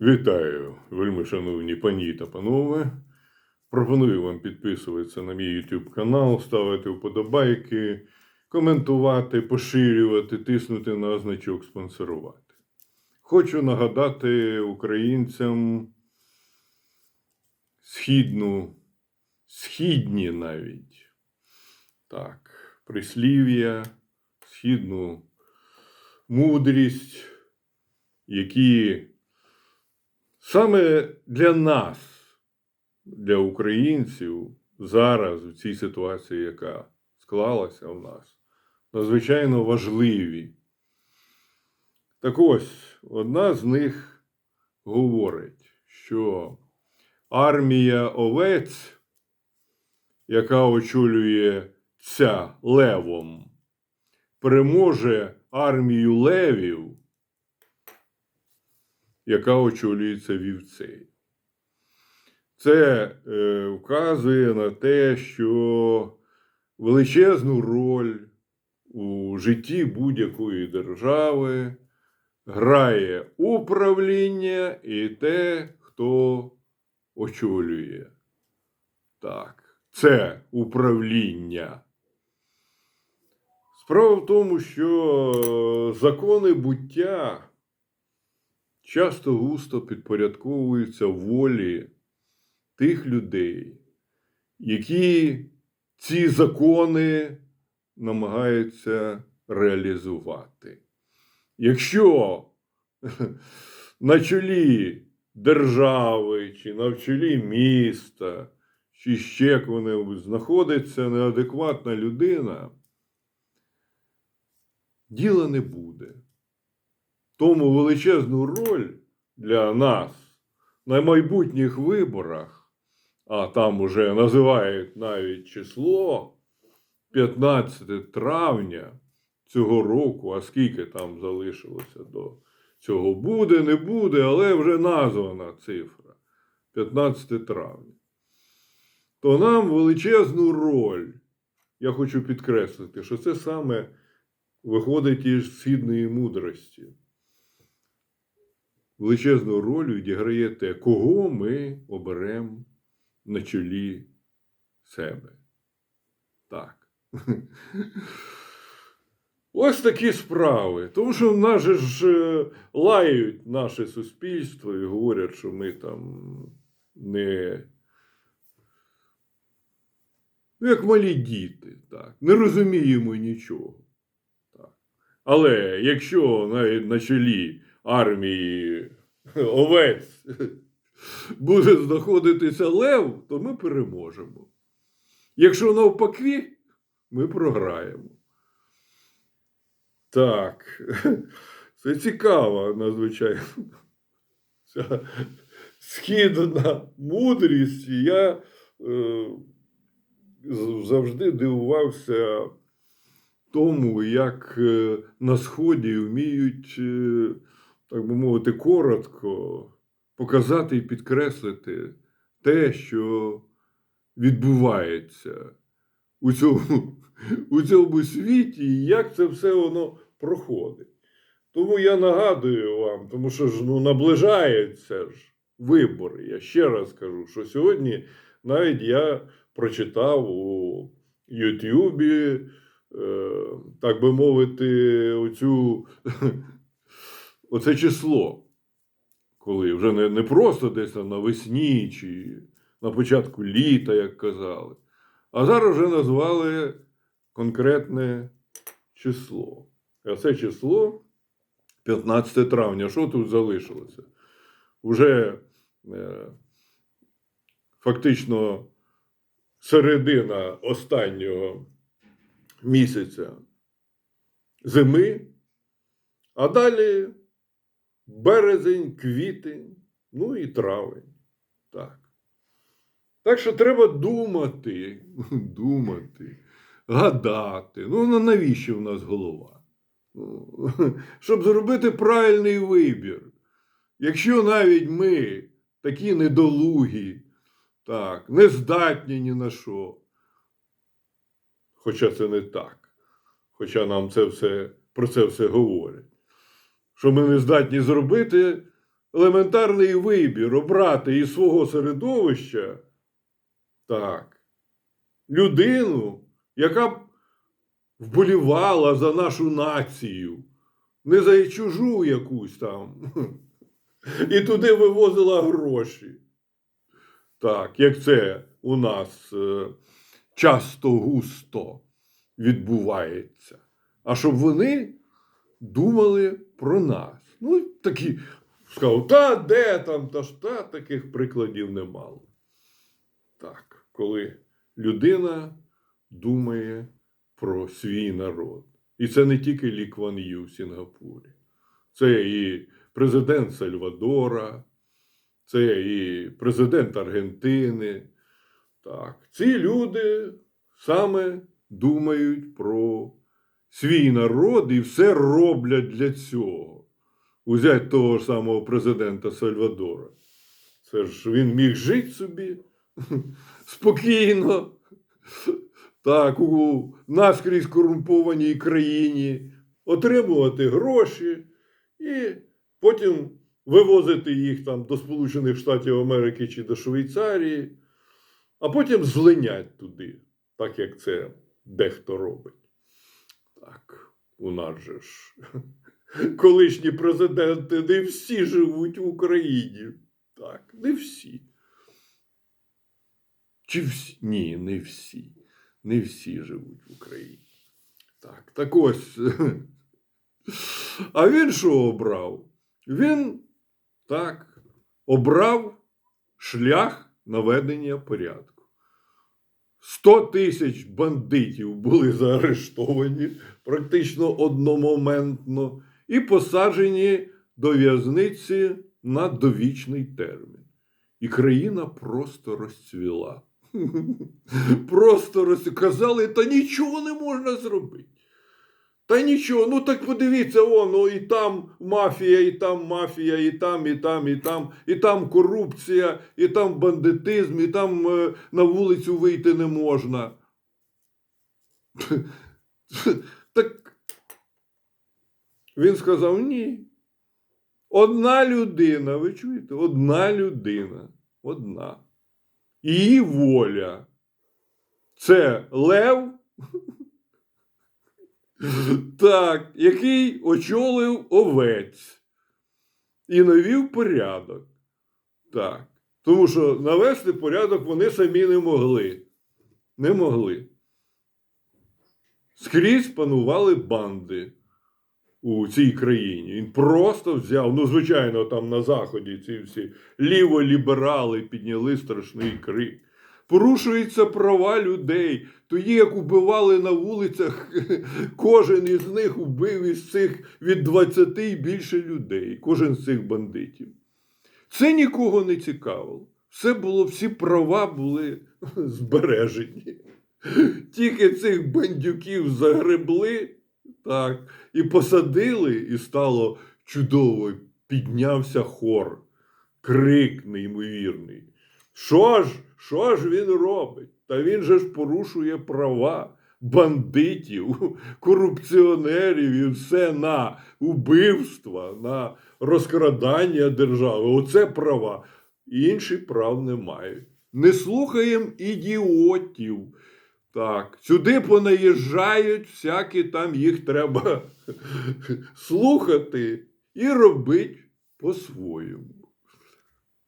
Вітаю, вельми шановні пані та панове. Пропоную вам підписуватися на мій YouTube канал, ставити вподобайки, коментувати, поширювати, тиснути на значок спонсорувати. Хочу нагадати українцям східну, східні навіть так, прислів'я, східну мудрість, які Саме для нас, для українців, зараз, у цій ситуації, яка склалася в нас, надзвичайно важливі. Так ось, одна з них говорить, що армія овець, яка очолює ця левом, переможе армію левів яка очолюється вівцею. Це е, вказує на те, що величезну роль у житті будь-якої держави грає управління і те, хто очолює. Так, це управління. Справа в тому, що закони буття часто густо підпорядковуються волі тих людей, які ці закони намагаються реалізувати. Якщо на чолі держави чи на чолі міста, чи ще коли знаходиться неадекватна людина, діла не буде тому величезну роль для нас на майбутніх виборах, а там уже називають навіть число 15 травня цього року, а скільки там залишилося до цього? Буде, не буде, але вже названа цифра 15 травня. То нам величезну роль, я хочу підкреслити, що це саме виходить із східної мудрості величезну роль відіграє те, кого ми оберемо на чолі себе. Так. Ось такі справи. Тому що нас же ж е, лають наше суспільство і говорять, що ми там не. Ну, як малі діти, так, не розуміємо нічого. Так. Але якщо навіть на чолі армії овець буде знаходитися лев, то ми переможемо. Якщо навпаки, ми програємо. Так, це цікаво, надзвичайно. Ця східна мудрість. Я е, завжди дивувався тому, як е, на Сході вміють. Е, так би мовити, коротко показати і підкреслити те, що відбувається у цьому, у цьому світі, і як це все воно проходить. Тому я нагадую вам, тому що ж ну, наближаються ж вибори. Я ще раз кажу, що сьогодні навіть я прочитав у Ютубі, е, так би мовити, оцю оце число, коли вже не, не просто десь там навесні чи на початку літа, як казали, а зараз вже назвали конкретне число. А це число 15 травня. Що тут залишилося? Уже е, фактично середина останнього місяця зими, а далі березень, квітень, ну і травень. Так. Так що треба думати, думати, гадати. Ну, навіщо в нас голова? Ну, Щоб зробити правильний вибір. Якщо навіть ми такі недолугі, так, не здатні ні на що. Хоча це не так. Хоча нам це все, про це все говорять що ми не здатні зробити, елементарний вибір обрати із свого середовища так, людину, яка б вболівала за нашу націю, не за чужу якусь там, і туди вивозила гроші. Так, як це у нас е, часто густо відбувається. А щоб вони думали про нас. Ну, такі сказав, та де там, та ж та таких прикладів немало. Так, коли людина думає про свій народ. І це не тільки Лі Кван Ю в Сінгапурі, це і президент Сальвадора, це і президент Аргентини. Так, ці люди саме думають про свій народ і все роблять для цього. Узять того ж самого президента Сальвадора. Це ж він міг жити собі спокійно. Так, у наскрізь корумпованій країні отримувати гроші і потім вивозити їх там до Сполучених Штатів Америки чи до Швейцарії, а потім злинять туди, так як це дехто робить. Так, у нас же ж колишні президенти не всі живуть в Україні. Так, не всі. Чи всі? Ні, не всі. Не всі живуть в Україні. Так, так ось. А він що обрав? Він так обрав шлях наведення порядку. 100 тисяч бандитів були заарештовані практично одномоментно і посаджені до в'язниці на довічний термін. І країна просто розцвіла. Просто розказали, та нічого не можна зробити. Та нічого, ну так подивіться, о, ну і там мафія, і там мафія, і там, і там, і там, і там корупція, і там бандитизм, і там е, на вулицю вийти не можна. Так він сказав ні. Одна людина, ви чуєте? Одна людина. Одна. Її воля. Це лев. Так, який очолив овець і навів порядок. Так. Тому що навести порядок вони самі не могли. Не могли. Скрізь панували банди у цій країні. Він просто взяв, ну, звичайно, там на Заході ці всі ліволіберали підняли страшний крик. Порушуються права людей. Тоді, як убивали на вулицях, кожен із них убив із цих від 20 і більше людей, кожен з цих бандитів. Це нікого не цікавило. Все було, всі права були збережені. Тільки цих бандюків загребли так, і посадили, і стало чудово. Піднявся хор, крик неймовірний. Що ж, що ж він робить? Та він же ж порушує права бандитів, корупціонерів і все на убивства, на розкрадання держави. Оце права. Інші прав не мають. Не слухаємо ідіотів. Так, сюди понаїжджають, всякі там їх треба слухати і робити по-своєму.